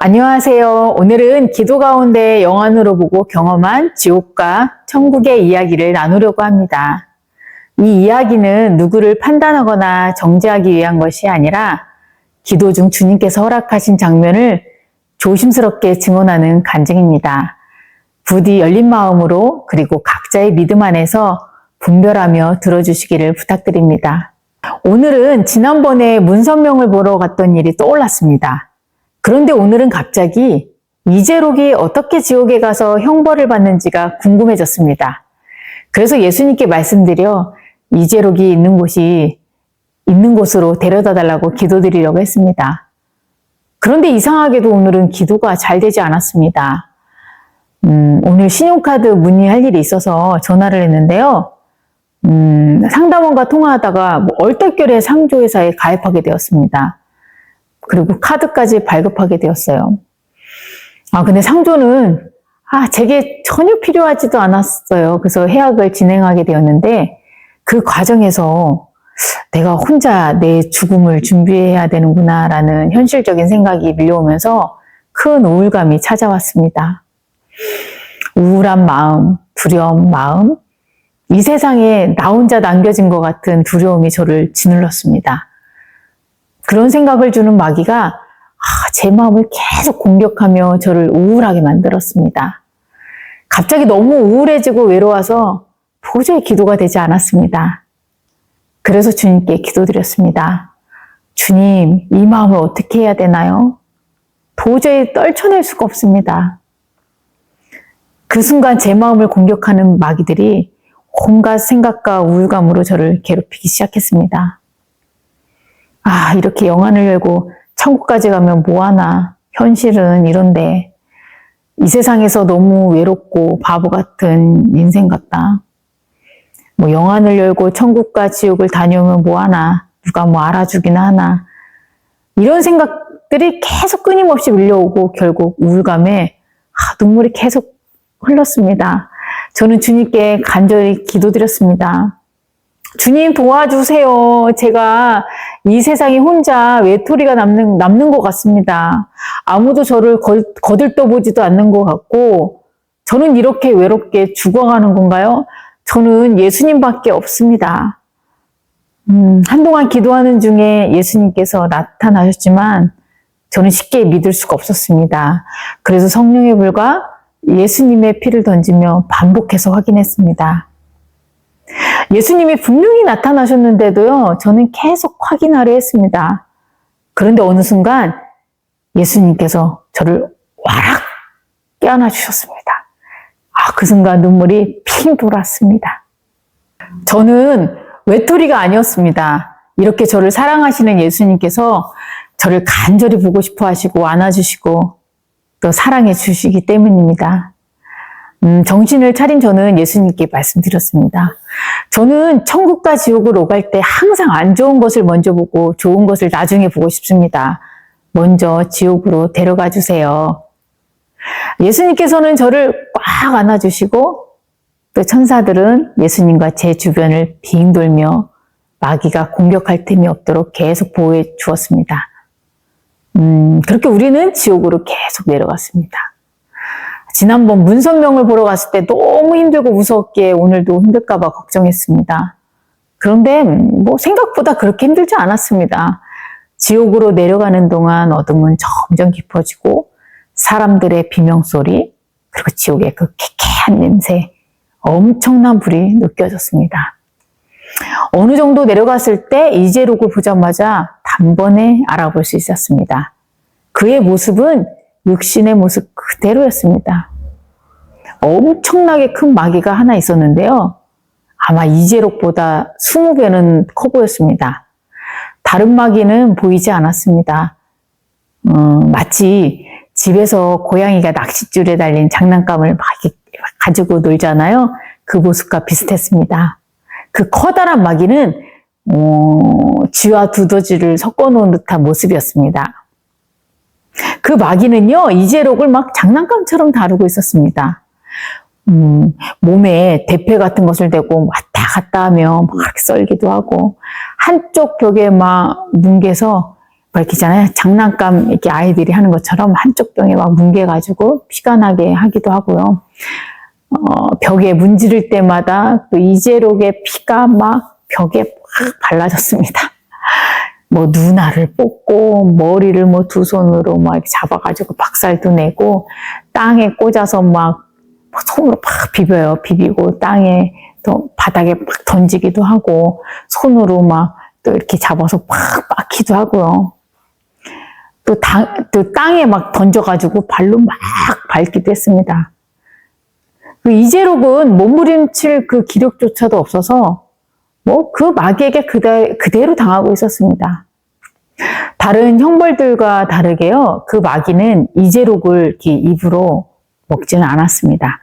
안녕하세요. 오늘은 기도 가운데 영안으로 보고 경험한 지옥과 천국의 이야기를 나누려고 합니다. 이 이야기는 누구를 판단하거나 정죄하기 위한 것이 아니라 기도 중 주님께서 허락하신 장면을 조심스럽게 증언하는 간증입니다. 부디 열린 마음으로 그리고 각자의 믿음 안에서 분별하며 들어주시기를 부탁드립니다. 오늘은 지난번에 문선명을 보러 갔던 일이 떠올랐습니다. 그런데 오늘은 갑자기 이재록이 어떻게 지옥에 가서 형벌을 받는지가 궁금해졌습니다. 그래서 예수님께 말씀드려 이재록이 있는 곳이 있는 곳으로 데려다 달라고 기도드리려고 했습니다. 그런데 이상하게도 오늘은 기도가 잘 되지 않았습니다. 음, 오늘 신용카드 문의할 일이 있어서 전화를 했는데요. 음, 상담원과 통화하다가 뭐 얼떨결에 상조회사에 가입하게 되었습니다. 그리고 카드까지 발급하게 되었어요. 아, 근데 상조는, 아, 제게 전혀 필요하지도 않았어요. 그래서 해약을 진행하게 되었는데, 그 과정에서 내가 혼자 내 죽음을 준비해야 되는구나라는 현실적인 생각이 밀려오면서 큰 우울감이 찾아왔습니다. 우울한 마음, 두려운 마음, 이 세상에 나 혼자 남겨진 것 같은 두려움이 저를 짓눌렀습니다. 그런 생각을 주는 마귀가 아, 제 마음을 계속 공격하며 저를 우울하게 만들었습니다. 갑자기 너무 우울해지고 외로워서 도저히 기도가 되지 않았습니다. 그래서 주님께 기도드렸습니다. 주님, 이 마음을 어떻게 해야 되나요? 도저히 떨쳐낼 수가 없습니다. 그 순간 제 마음을 공격하는 마귀들이 온갖 생각과 우울감으로 저를 괴롭히기 시작했습니다. 아, 이렇게 영안을 열고 천국까지 가면 뭐하나. 현실은 이런데. 이 세상에서 너무 외롭고 바보 같은 인생 같다. 뭐 영안을 열고 천국과 지옥을 다녀오면 뭐하나. 누가 뭐 알아주기나 하나. 이런 생각들이 계속 끊임없이 밀려오고 결국 우울감에 아, 눈물이 계속 흘렀습니다. 저는 주님께 간절히 기도드렸습니다. 주님 도와주세요. 제가 이 세상에 혼자 외톨이가 남는, 남는 것 같습니다. 아무도 저를 거, 거들떠보지도 않는 것 같고, 저는 이렇게 외롭게 죽어가는 건가요? 저는 예수님밖에 없습니다. 음, 한동안 기도하는 중에 예수님께서 나타나셨지만, 저는 쉽게 믿을 수가 없었습니다. 그래서 성령의 불과 예수님의 피를 던지며 반복해서 확인했습니다. 예수님이 분명히 나타나셨는데도요, 저는 계속 확인하려 했습니다. 그런데 어느 순간 예수님께서 저를 와락 깨어나 주셨습니다. 아, 그 순간 눈물이 핑 돌았습니다. 저는 외톨이가 아니었습니다. 이렇게 저를 사랑하시는 예수님께서 저를 간절히 보고 싶어 하시고 안아주시고 또 사랑해 주시기 때문입니다. 음, 정신을 차린 저는 예수님께 말씀드렸습니다. 저는 천국과 지옥을 오갈 때 항상 안 좋은 것을 먼저 보고 좋은 것을 나중에 보고 싶습니다. 먼저 지옥으로 데려가 주세요. 예수님께서는 저를 꽉 안아주시고 또 천사들은 예수님과 제 주변을 빙 돌며 마귀가 공격할 틈이 없도록 계속 보호해 주었습니다. 음, 그렇게 우리는 지옥으로 계속 내려갔습니다. 지난번 문선명을 보러 갔을 때 너무 힘들고 무섭게 오늘도 힘들까봐 걱정했습니다. 그런데 뭐 생각보다 그렇게 힘들지 않았습니다. 지옥으로 내려가는 동안 어둠은 점점 깊어지고 사람들의 비명소리 그리고 지옥의 그 쾌쾌한 냄새 엄청난 불이 느껴졌습니다. 어느 정도 내려갔을 때 이재록을 보자마자 단번에 알아볼 수 있었습니다. 그의 모습은 육신의 모습 그대로였습니다. 엄청나게 큰 마귀가 하나 있었는데요. 아마 이재록보다 20배는 커 보였습니다. 다른 마귀는 보이지 않았습니다. 음, 마치 집에서 고양이가 낚싯줄에 달린 장난감을 막 가지고 놀잖아요. 그 모습과 비슷했습니다. 그 커다란 마귀는 어, 쥐와 두더지를 섞어 놓은 듯한 모습이었습니다. 그 마귀는요, 이재록을 막 장난감처럼 다루고 있었습니다. 음, 몸에 대패 같은 것을 대고 왔다 갔다 하며 막 썰기도 하고, 한쪽 벽에 막 뭉개서 밝히잖아요. 장난감 이렇게 아이들이 하는 것처럼 한쪽 병에 막 뭉개가지고 피가 나게 하기도 하고요. 어, 벽에 문지를 때마다 그 이재록의 피가 막 벽에 막 발라졌습니다. 뭐 누나를 뽑고 머리를 뭐 두 손으로 막 잡아가지고 박살도 내고 땅에 꽂아서 막 손으로 막 비벼요. 비비고 땅에 또 바닥에 막 던지기도 하고 손으로 막 또 이렇게 잡아서 막 빻기도 하고요. 또, 당, 또 땅에 막 던져가지고 발로 막 밟기도 했습니다. 그 이재록은 몸부림칠 그 기력조차도 없어서 뭐 그 마귀에게 그대, 그대로 당하고 있었습니다. 다른 형벌들과 다르게요. 그 마귀는 이재록을 입으로 먹지는 않았습니다.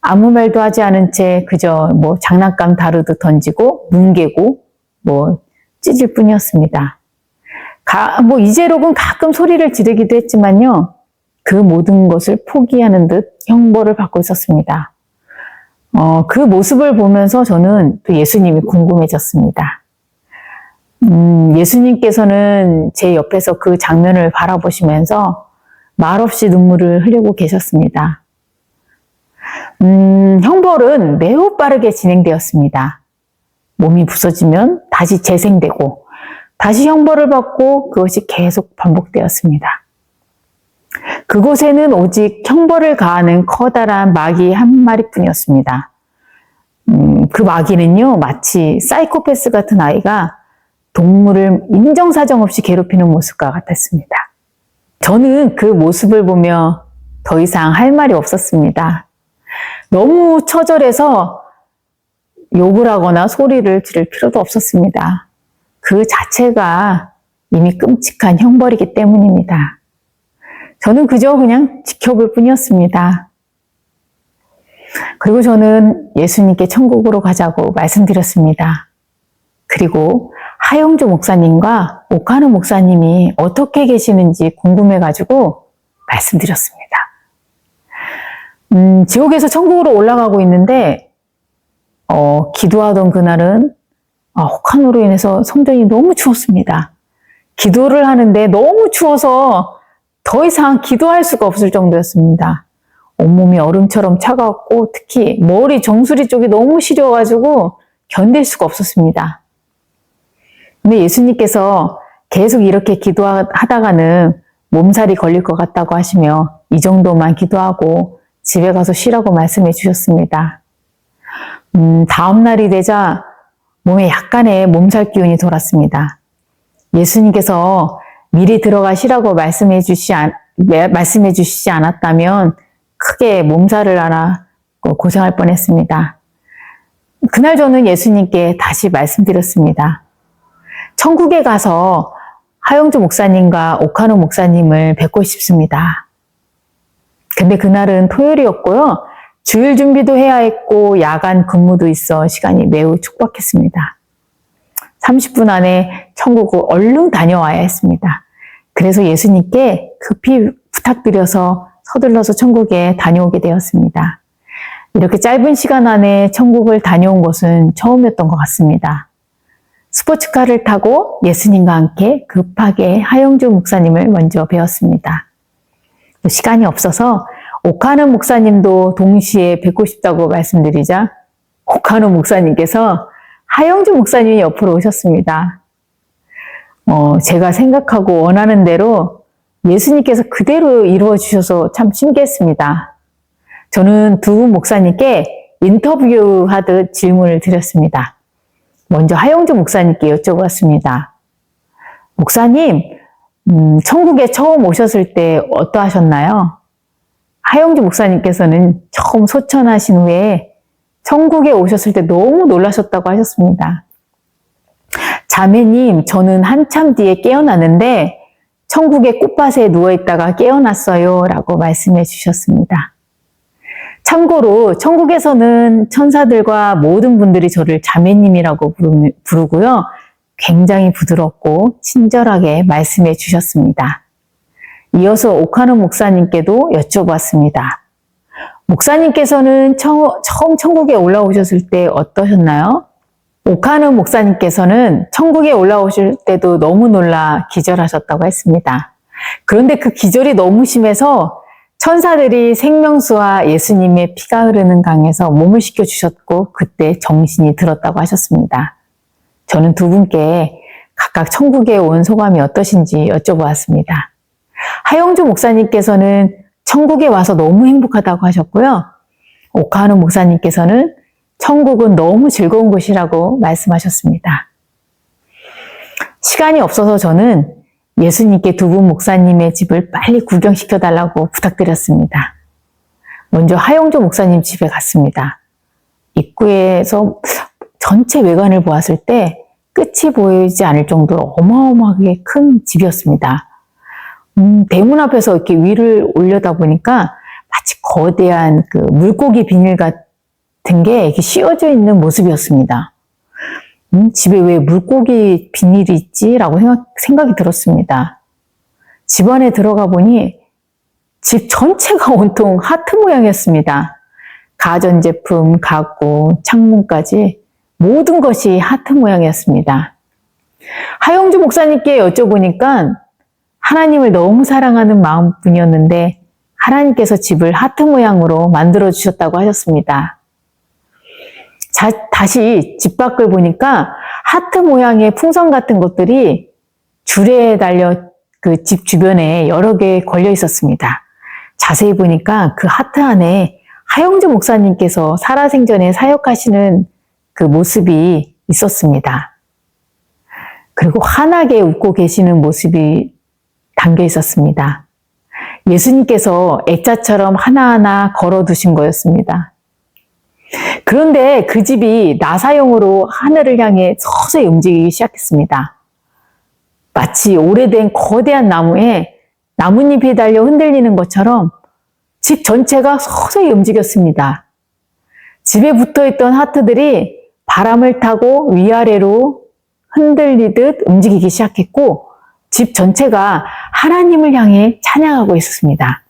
아무 말도 하지 않은 채 그저 뭐 장난감 다루듯 던지고 뭉개고 뭐 찢을 뿐이었습니다. 가, 뭐 이재록은 가끔 소리를 지르기도 했지만요. 그 모든 것을 포기하는 듯 형벌을 받고 있었습니다. 어, 그 모습을 보면서 저는 또 예수님이 궁금해졌습니다. 음, 예수님께서는 제 옆에서 그 장면을 바라보시면서 말없이 눈물을 흘리고 계셨습니다. 음, 형벌은 매우 빠르게 진행되었습니다. 몸이 부서지면 다시 재생되고 다시 형벌을 받고 그것이 계속 반복되었습니다. 그곳에는 오직 형벌을 가하는 커다란 마귀 한 마리뿐이었습니다. 음, 그 마귀는요, 마치 사이코패스 같은 아이가 동물을 인정사정 없이 괴롭히는 모습과 같았습니다. 저는 그 모습을 보며 더 이상 할 말이 없었습니다. 너무 처절해서 욕을 하거나 소리를 지를 필요도 없었습니다. 그 자체가 이미 끔찍한 형벌이기 때문입니다. 저는 그저 그냥 지켜볼 뿐이었습니다. 그리고 저는 예수님께 천국으로 가자고 말씀드렸습니다. 그리고 하영주 목사님과 오카노 목사님이 어떻게 계시는지 궁금해가지고 말씀드렸습니다. 음, 지옥에서 천국으로 올라가고 있는데 어, 기도하던 그날은 아, 혹한으로 인해서 성전이 너무 추웠습니다. 기도를 하는데 너무 추워서 더 이상 기도할 수가 없을 정도였습니다. 온몸이 얼음처럼 차가웠고 특히 머리 정수리 쪽이 너무 시려가지고 견딜 수가 없었습니다. 근데 예수님께서 계속 이렇게 기도하다가는 몸살이 걸릴 것 같다고 하시며 이 정도만 기도하고 집에 가서 쉬라고 말씀해 주셨습니다. 음, 다음 날이 되자 몸에 약간의 몸살 기운이 돌았습니다. 예수님께서 미리 들어가시라고 말씀해 주시, 말씀해 주시지 않았다면 크게 몸살을 앓아 고생할 뻔했습니다. 그날 저는 예수님께 다시 말씀드렸습니다. 천국에 가서 하영주 목사님과 오카노 목사님을 뵙고 싶습니다. 근데 그날은 토요일이었고요. 주일 준비도 해야 했고 야간 근무도 있어 시간이 매우 촉박했습니다. 30분 안에 천국을 얼른 다녀와야 했습니다. 그래서 예수님께 급히 부탁드려서 서둘러서 천국에 다녀오게 되었습니다. 이렇게 짧은 시간 안에 천국을 다녀온 것은 처음이었던 것 같습니다. 스포츠카를 타고 예수님과 함께 급하게 하영주 목사님을 먼저 배웠습니다. 시간이 없어서 오카노 목사님도 동시에 뵙고 싶다고 말씀드리자 오카노 목사님께서 하영주 목사님이 옆으로 오셨습니다. 어, 제가 생각하고 원하는 대로 예수님께서 그대로 이루어 주셔서 참 신기했습니다. 저는 두 목사님께 인터뷰하듯 질문을 드렸습니다. 먼저 하영주 목사님께 여쭤봤습니다. 목사님, 음, 천국에 처음 오셨을 때 어떠하셨나요? 하영주 목사님께서는 처음 소천하신 후에 천국에 오셨을 때 너무 놀라셨다고 하셨습니다. 자매님, 저는 한참 뒤에 깨어났는데 천국의 꽃밭에 누워 있다가 깨어났어요. 라고 말씀해 주셨습니다. 참고로 천국에서는 천사들과 모든 분들이 저를 자매님이라고 부르고요. 굉장히 부드럽고 친절하게 말씀해 주셨습니다. 이어서 오카노 목사님께도 여쭤봤습니다. 목사님께서는 처음 천국에 올라오셨을 때 어떠셨나요? 오카누 목사님께서는 천국에 올라오실 때도 너무 놀라 기절하셨다고 했습니다. 그런데 그 기절이 너무 심해서 천사들이 생명수와 예수님의 피가 흐르는 강에서 몸을 씻겨주셨고 그때 정신이 들었다고 하셨습니다. 저는 두 분께 각각 천국에 온 소감이 어떠신지 여쭤보았습니다. 하영주 목사님께서는 천국에 와서 너무 행복하다고 하셨고요. 오카노 목사님께서는 천국은 너무 즐거운 곳이라고 말씀하셨습니다. 시간이 없어서 저는 예수님께 두 분 목사님의 집을 빨리 구경시켜 달라고 부탁드렸습니다. 먼저 하영조 목사님 집에 갔습니다. 입구에서 전체 외관을 보았을 때 끝이 보이지 않을 정도로 어마어마하게 큰 집이었습니다. 음, 대문 앞에서 이렇게 위를 올려다 보니까 마치 거대한 그 물고기 비닐 같은 게 이렇게 씌워져 있는 모습이었습니다. 음, 집에 왜 물고기 비닐이 있지? 라고 생각, 생각이 들었습니다. 집 안에 들어가 보니 집 전체가 온통 하트 모양이었습니다. 가전제품, 가구, 창문까지 모든 것이 하트 모양이었습니다. 하영주 목사님께 여쭤보니까 하나님을 너무 사랑하는 마음뿐이었는데 하나님께서 집을 하트 모양으로 만들어 주셨다고 하셨습니다. 자, 다시 집 밖을 보니까 하트 모양의 풍선 같은 것들이 줄에 달려 그 집 주변에 여러 개 걸려 있었습니다. 자세히 보니까 그 하트 안에 하영주 목사님께서 살아생전에 사역하시는 그 모습이 있었습니다. 그리고 환하게 웃고 계시는 모습이 담겨 있었습니다. 예수님께서 액자처럼 하나하나 걸어 두신 거였습니다. 그런데 그 집이 나사형으로 하늘을 향해 서서히 움직이기 시작했습니다. 마치 오래된 거대한 나무에 나뭇잎이 달려 흔들리는 것처럼 집 전체가 서서히 움직였습니다. 집에 붙어 있던 하트들이 바람을 타고 위아래로 흔들리듯 움직이기 시작했고 집 전체가 하나님을 향해 찬양하고 있었습니다.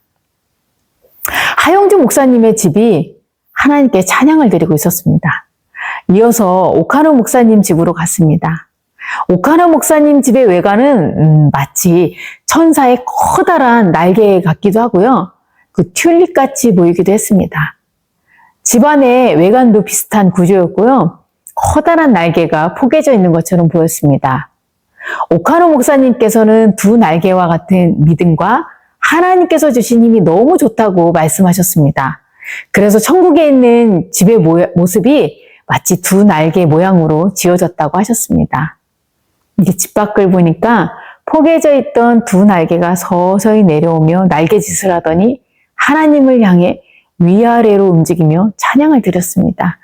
하영주 목사님의 집이 하나님께 찬양을 드리고 있었습니다. 이어서 오카노 목사님 집으로 갔습니다. 오카노 목사님 집의 외관은 음, 마치 천사의 커다란 날개 같기도 하고요. 그 튤립 같이 보이기도 했습니다. 집안의 외관도 비슷한 구조였고요. 커다란 날개가 포개져 있는 것처럼 보였습니다. 오카노 목사님께서는 두 날개와 같은 믿음과 하나님께서 주신 힘이 너무 좋다고 말씀하셨습니다. 그래서 천국에 있는 집의 모습이 마치 두 날개 모양으로 지어졌다고 하셨습니다. 이게 집 밖을 보니까 포개져 있던 두 날개가 서서히 내려오며 날개짓을 하더니 하나님을 향해 위아래로 움직이며 찬양을 드렸습니다.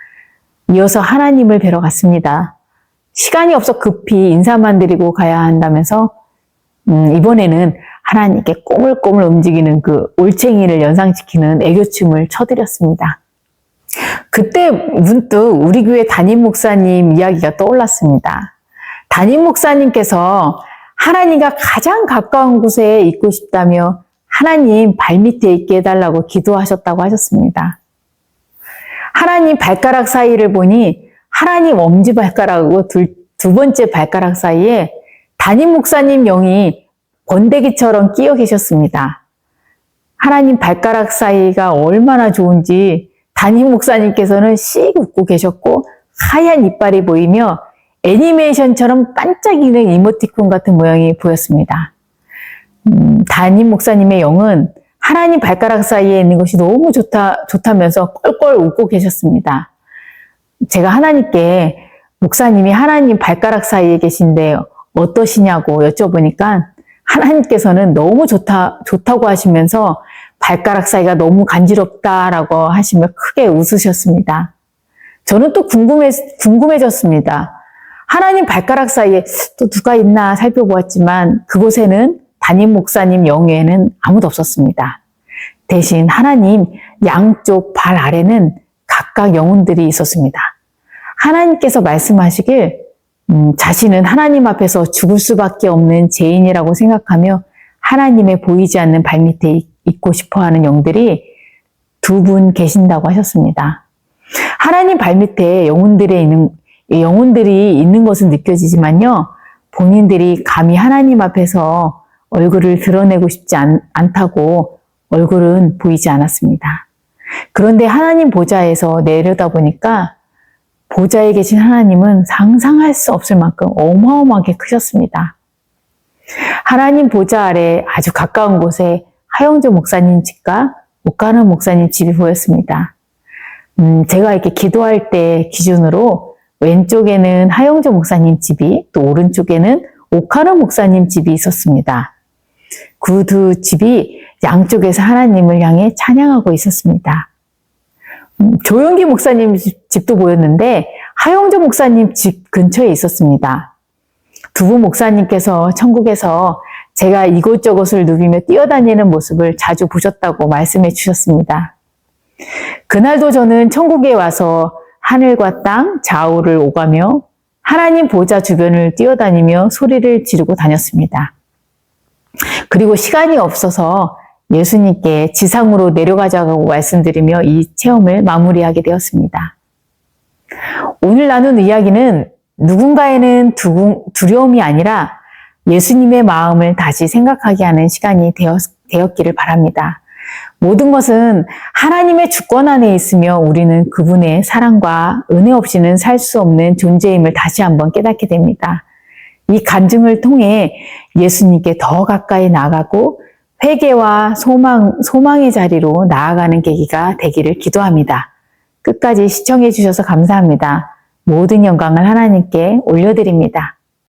이어서 하나님을 뵈러 갔습니다. 시간이 없어 급히 인사만 드리고 가야 한다면서 음, 이번에는 하나님께 꼬물꼬물 움직이는 그 올챙이를 연상시키는 애교춤을 쳐드렸습니다. 그때 문득 우리 교회 담임 목사님 이야기가 떠올랐습니다. 담임 목사님께서 하나님과 가장 가까운 곳에 있고 싶다며 하나님 발밑에 있게 해달라고 기도하셨다고 하셨습니다. 하나님 발가락 사이를 보니 하나님 엄지발가락하고 두, 두 번째 발가락 사이에 담임 목사님 영이 번데기처럼 끼어 계셨습니다. 하나님 발가락 사이가 얼마나 좋은지 담임 목사님께서는 씩 웃고 계셨고 하얀 이빨이 보이며 애니메이션처럼 반짝이는 이모티콘 같은 모양이 보였습니다. 음, 담임 목사님의 영은 하나님 발가락 사이에 있는 것이 너무 좋다, 좋다면서 껄껄 웃고 계셨습니다. 제가 하나님께 목사님이 하나님 발가락 사이에 계신데 어떠시냐고 여쭤보니까 하나님께서는 너무 좋다, 좋다고 하시면서 발가락 사이가 너무 간지럽다라고 하시며 크게 웃으셨습니다. 저는 또 궁금해, 궁금해졌습니다. 하나님 발가락 사이에 또 누가 있나 살펴보았지만 그곳에는 담임 목사님 영외에는 아무도 없었습니다. 대신 하나님 양쪽 발 아래는 각각 영혼들이 있었습니다. 하나님께서 말씀하시길 음, 자신은 하나님 앞에서 죽을 수밖에 없는 죄인이라고 생각하며 하나님의 보이지 않는 발밑에 있고 싶어하는 영들이 두 분 계신다고 하셨습니다. 하나님 발밑에 영혼들에 있는 이 영혼들이 있는 것은 느껴지지만요. 본인들이 감히 하나님 앞에서 얼굴을 드러내고 싶지 않, 않다고 얼굴은 보이지 않았습니다. 그런데 하나님 보좌에서 내려다 보니까 보좌에 계신 하나님은 상상할 수 없을 만큼 어마어마하게 크셨습니다. 하나님 보좌 아래 아주 가까운 곳에 하영조 목사님 집과 목가는 목사님 집이 보였습니다. 음, 제가 이렇게 기도할 때 기준으로 왼쪽에는 하영조 목사님 집이 또 오른쪽에는 오카르 목사님 집이 있었습니다. 그 두 집이 양쪽에서 하나님을 향해 찬양하고 있었습니다. 음, 조영기 목사님 집- 집도 보였는데 하영조 목사님 집 근처에 있었습니다. 두 분 목사님께서 천국에서 제가 이곳저곳을 누비며 뛰어다니는 모습을 자주 보셨다고 말씀해 주셨습니다. 그날도 저는 천국에 와서 하늘과 땅 좌우를 오가며 하나님 보좌 주변을 뛰어다니며 소리를 지르고 다녔습니다. 그리고 시간이 없어서 예수님께 지상으로 내려가자고 말씀드리며 이 체험을 마무리하게 되었습니다. 오늘 나눈 이야기는 누군가에는 두- 두려움이 아니라 예수님의 마음을 다시 생각하게 하는 시간이 되었, 되었기를 바랍니다. 모든 것은 하나님의 주권 안에 있으며 우리는 그분의 사랑과 은혜 없이는 살 수 없는 존재임을 다시 한번 깨닫게 됩니다. 이 간증을 통해 예수님께 더 가까이 나가고 회개와 소망, 소망의 자리로 나아가는 계기가 되기를 기도합니다. 끝까지 시청해 주셔서 감사합니다. 모든 영광을 하나님께 올려드립니다.